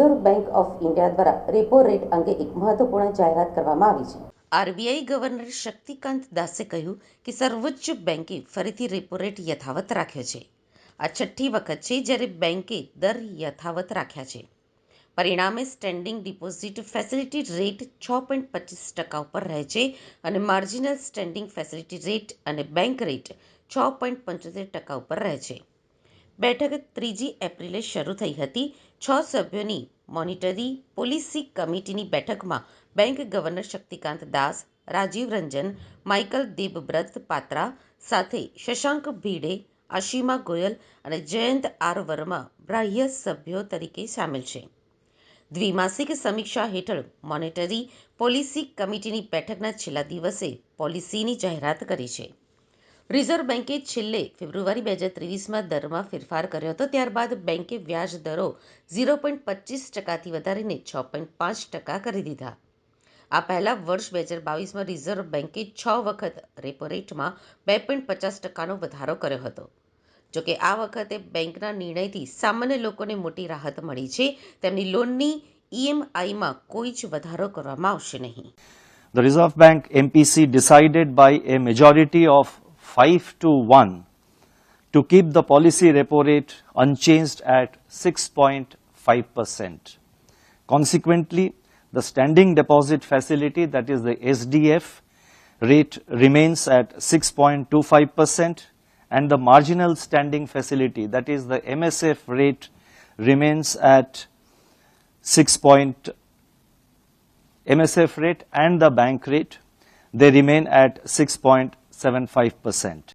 Of India દ્વારા repo rate અંગે એક મહત્વપૂર્ણ જાહેરાત કરવામાં આવી છે. આરબીઆઈ ગવર્નર શક્તિકાંત દાસે કહ્યું કે સર્વોચ્ચ બેન્કે ફરીથી રેપો રેટ યથાવત રાખ્યો છે. આ છઠ્ઠી વખત છે જ્યારે બેન્કે દર યથાવત રાખ્યા છે. પરિણામે સ્ટેન્ડિંગ ડિપોઝિટ ફેસિલિટી રેટ છ પોઈન્ટ પચીસ ટકા ઉપર રહે છે અને માર્જિનલ સ્ટેન્ડિંગ ફેસિલિટી રેટ અને બેંક રેટ છ પોઈન્ટ પંચોતેર ટકા ઉપર રહે છે. બેઠક ત્રીજી એપ્રિલે શરૂ થઈ હતી. છ સભ્યોની મોનિટરી પોલિસી કમિટીની બેઠકમાં bank governor Shaktikanta Das, Rajiv Ranjan, Michael Debabrata Patra સાથે શશાંક ભીડે, આશિમા ગોયલ અને જયંત આર વર્મા બાહ્ય સભ્યો તરીકે સામેલ છે. દ્વિમાસિક સમીક્ષા હેઠળ મોનેટરી પોલિસી કમિટીની બેઠકના છેલ્લા દિવસે પોલિસીની જાહેરાત કરી છે. રિઝર્વ બેન્કે છેલ્લે ફેબ્રુઆરી બે હજાર ત્રેવીસમાં દરમાં ફેરફાર કર્યો હતો. ત્યારબાદ બેન્કે વ્યાજ દરો ઝીરો પોઈન્ટ પચીસ ટકાથી વધારીને છ પોઈન્ટ પાંચ ટકા કરી દીધા. આ પહેલા વર્ષ બે હજાર બાવીસમાં રિઝર્વ બેન્કે છ વખત રેપો રેટમાં બે પોઈન્ટ પચાસ ટકાનો વધારો કર્યો હતો. જોકે આ વખતે બેંકના નિર્ણયથી સામાન્ય લોકોને મોટી રાહત મળી છે. તેમની લોનની ઈએમઆઈમાં કોઈ જ વધારો કરવામાં આવશે નહીં. The Reserve Bank MPC decided by a majority of 5 to 1 to keep the policy repo rate unchanged at 6.5%. Consequently, the standing deposit facility, that is the SDF, rate remains at 6.25% and the marginal standing facility, that is the MSF rate, remains at 6. Point, MSF rate and the bank rate, they remain at Seven five percent.